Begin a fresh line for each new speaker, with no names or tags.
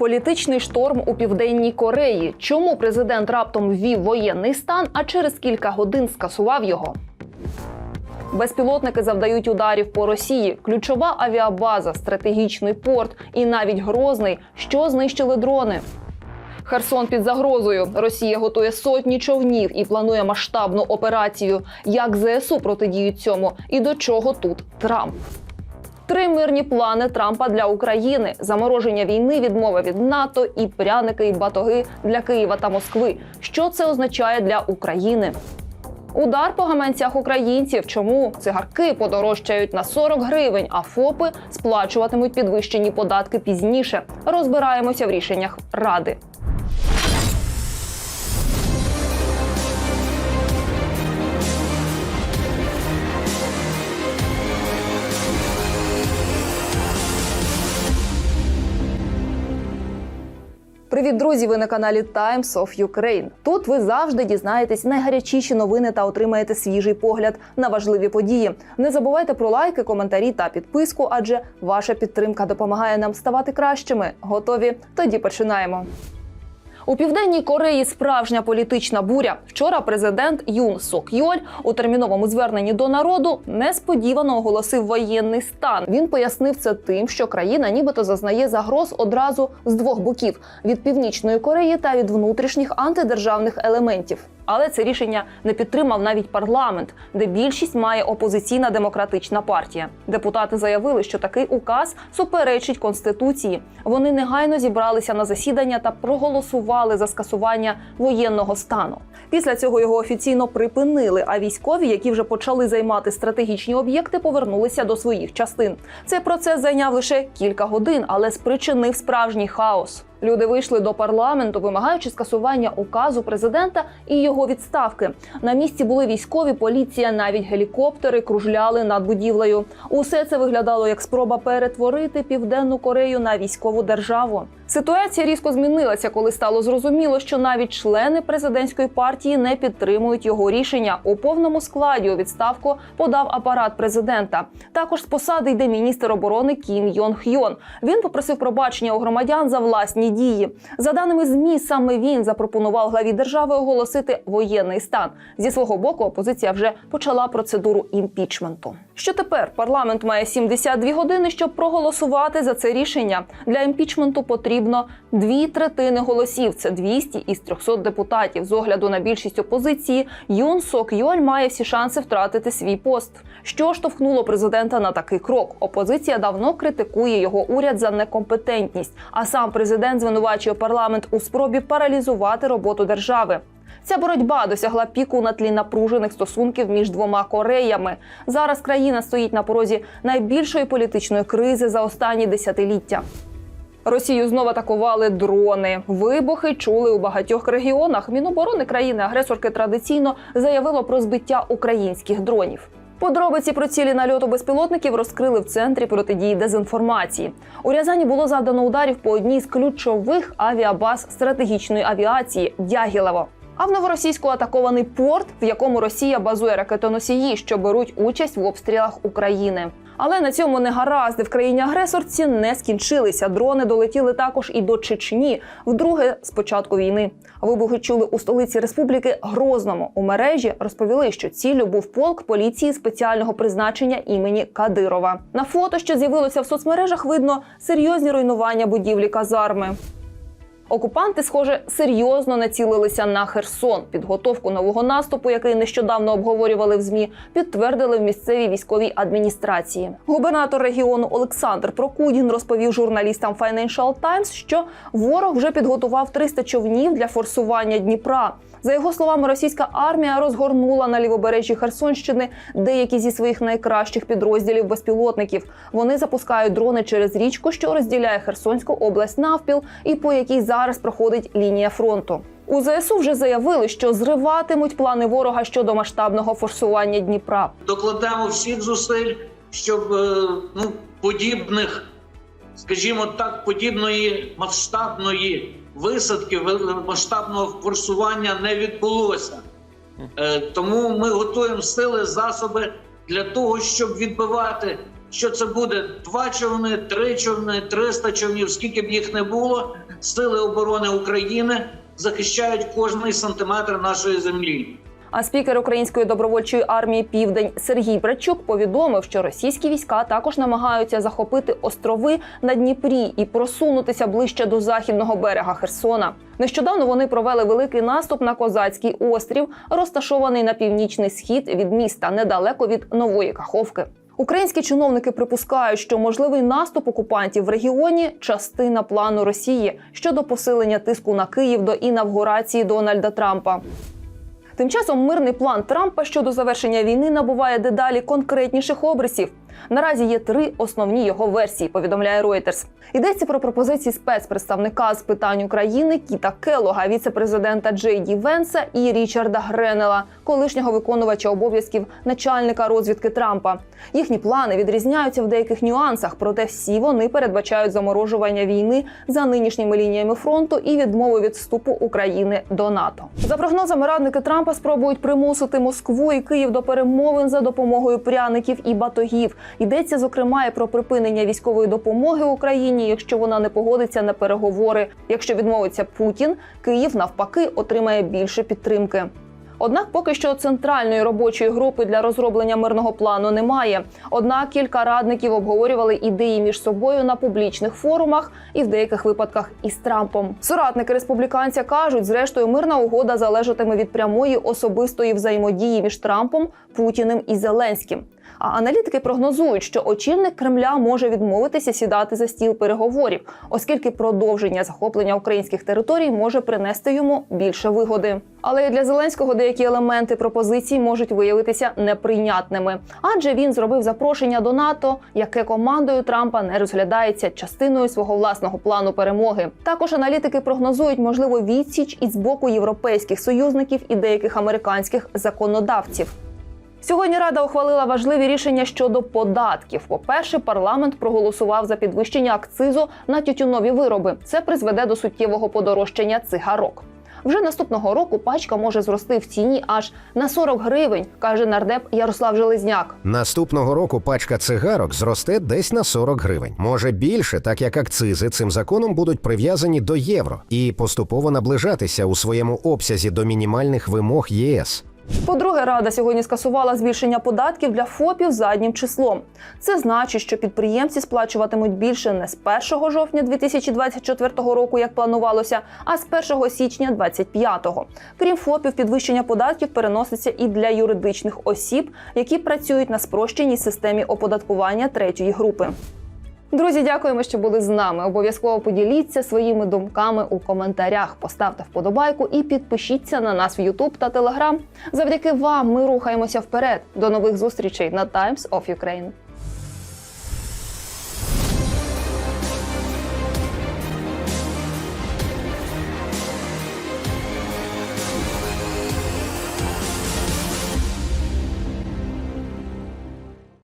Політичний шторм у південній Кореї. Чому президент раптом ввів воєнний стан, а через кілька годин скасував його? Безпілотники завдають ударів по Росії. Ключова авіабаза, стратегічний порт і навіть Грозний, що знищили дрони. Херсон під загрозою. Росія готує сотні човнів і планує масштабну операцію. Як ЗСУ протидіють цьому і до чого тут Трамп? Три мирні плани Трампа для України: замороження війни, відмова від НАТО і пряники і батоги для Києва та Москви. Що це означає для України? Удар по гаманцях українців. Чому цигарки подорожчають на 40 гривень, а ФОПи сплачуватимуть підвищені податки пізніше? Розбираємося в рішеннях ради. Привіт, друзі! Ви на каналі Times of Ukraine. Тут ви завжди дізнаєтесь найгарячіші новини та отримаєте свіжий погляд на важливі події. Не забувайте про лайки, коментарі та підписку, адже ваша підтримка допомагає нам ставати кращими. Готові? Тоді починаємо. У південній Кореї справжня політична буря. Вчора президент Юн Сок Йоль у терміновому зверненні до народу несподівано оголосив воєнний стан. Він пояснив це тим, що країна нібито зазнає загроз одразу з двох боків: від північної Кореї та від внутрішніх антидержавних елементів. Але це рішення не підтримав навіть парламент, де більшість має опозиційна демократична партія. Депутати заявили, що такий указ суперечить конституції. Вони негайно зібралися на засідання та проголосували за скасування воєнного стану. Після цього його офіційно припинили. А військові, які вже почали займати стратегічні об'єкти, повернулися до своїх частин. Цей процес зайняв лише кілька годин, але спричинив справжній хаос. Люди вийшли до парламенту, вимагаючи скасування указу президента і його відставки. На місці були військові, поліція, навіть гелікоптери кружляли над будівлею. Усе це виглядало як спроба перетворити південну Корею на військову державу. Ситуація різко змінилася, коли стало зрозуміло, що навіть члени президентської партії не підтримують його рішення. У повному складі у відставку подав апарат президента. Також з посади йде міністр оборони Кім Йон Хьон. Він попросив пробачення у громадян за власні дії. За даними змі, саме він запропонував главі держави оголосити воєнний стан. Зі свого боку, опозиція вже почала процедуру імпічменту. Що тепер парламент має 72 години, щоб проголосувати за це рішення. Для імпічменту потрібно дві третини голосів. Це 200 із 300 депутатів. З огляду на більшість опозиції Юн Сок Йоль має всі шанси втратити свій пост. Що штовхнуло президента на такий крок? Опозиція давно критикує його уряд за некомпетентність, а сам президент звинувачує парламент у спробі паралізувати роботу держави. Ця боротьба досягла піку на тлі напружених стосунків між двома Кореями. Зараз країна стоїть на порозі найбільшої політичної кризи за останні десятиліття. Росію знову атакували дрони. Вибухи чули у багатьох регіонах. Міноборони країни-агресорки традиційно заявило про збиття українських дронів. Подробиці про цілі нальоту безпілотників розкрили в центрі протидії дезінформації. У Рязані було завдано ударів по одній з ключових авіабаз стратегічної авіації Дягілево. А в новоросійську атакований порт, в якому Росія базує ракетоносії, що беруть участь в обстрілах України. Але на цьому негаразди в країні агресорці не скінчилися. Дрони долетіли також і до Чечні, вдруге з початку війни. Вибухи чули у столиці республіки Грозному. У мережі розповіли, що ціллю був полк поліції спеціального призначення імені Кадирова. На фото, що з'явилося в соцмережах, видно серйозні руйнування будівлі казарми. Окупанти, схоже, серйозно націлилися на Херсон. Підготовку нового наступу, який нещодавно обговорювали в змі, підтвердили в місцевій військовій адміністрації. Губернатор регіону Олександр Прокудін розповів журналістам Financial Times, що ворог вже підготував 300 човнів для форсування Дніпра. За його словами, російська армія розгорнула на лівобережжі Херсонщини деякі зі своїх найкращих підрозділів безпілотників. Вони запускають дрони через річку, що розділяє Херсонську область навпіл, і по якій зараз проходить лінія фронту. У ЗСУ вже заявили, що зриватимуть плани ворога щодо масштабного форсування Дніпра.
докладемо всіх зусиль, щоб е, ну, подібних, скажімо так, подібної масштабної висадки, масштабного форсування не відбулося. Е, Тому ми готуємо сили, засоби для того, щоб відбивати, що це буде два човни, три човни, 300 човнів, скільки б їх не було. Сили оборони України захищають кожний сантиметр нашої землі.
А спікер Української добровольчої армії Південь Сергій Брачук повідомив, що російські війська також намагаються захопити острови на Дніпрі і просунутися ближче до західного берега Херсона. Нещодавно вони провели великий наступ на козацький острів, розташований на північний схід від міста, недалеко від нової Каховки. Українські чиновники припускають, що можливий наступ окупантів в регіоні частина плану Росії щодо посилення тиску на Київ до інавгурації Дональда Трампа. Тим часом мирний план Трампа щодо завершення війни набуває дедалі конкретніших обрисів. Наразі є три основні його версії. Повідомляє Reuters. Йдеться про пропозиції спецпредставника з питань України Кіта Келога, віце-президента Джей Венса і Річарда Гренела, колишнього виконувача обов'язків начальника розвідки Трампа. Їхні плани відрізняються в деяких нюансах, проте всі вони передбачають заморожування війни за нинішніми лініями фронту і відмови від вступу України до НАТО. За прогнозами радники Трампа спробують примусити Москву і Київ до перемовин за допомогою пряників і батогів. Йдеться зокрема і про припинення військової допомоги Україні, якщо вона не погодиться на переговори. Якщо відмовиться Путін, Київ навпаки отримає більше підтримки. Однак поки що центральної робочої групи для розроблення мирного плану немає. Однак кілька радників обговорювали ідеї між собою на публічних форумах і в деяких випадках із Трампом. Соратники республіканця кажуть, зрештою, мирна угода залежатиме від прямої особистої взаємодії між Трампом, Путіним і Зеленським. А аналітики прогнозують, що очільник Кремля може відмовитися сідати за стіл переговорів, оскільки продовження захоплення українських територій може принести йому більше вигоди. Але і для Зеленського деякі елементи пропозицій можуть виявитися неприйнятними, адже він зробив запрошення до НАТО, яке командою Трампа не розглядається частиною свого власного плану перемоги. Також аналітики прогнозують можливу відсіч із боку європейських союзників і деяких американських законодавців. Сьогодні Рада ухвалила важливі рішення щодо податків. По-перше, парламент проголосував за підвищення акцизу на тютюнові вироби. Це призведе до суттєвого подорожчання цигарок. Вже наступного року пачка може зрости в ціні аж на 40 гривень, каже нардеп Ярослав Железняк.
Наступного року пачка цигарок зросте десь на 40 гривень. Може більше, так як акцизи цим законом будуть прив'язані до євро і поступово наближатися у своєму обсязі до мінімальних вимог ЄС.
По-друге, рада сьогодні скасувала збільшення податків для ФОПів заднім числом. Це значить, що підприємці сплачуватимуть більше не з 1 жовтня 2024 року, як планувалося, а з 1 січня 2025. Крім ФОПів, підвищення податків переноситься і для юридичних осіб, які працюють на спрощеній системі оподаткування третьої групи. Друзі, дякуємо, що були з нами. Обов'язково поділіться своїми думками у коментарях. Поставте вподобайку і підпишіться на нас в YouTube та Telegram. Завдяки вам ми рухаємося вперед. До нових зустрічей на Times of Ukraine.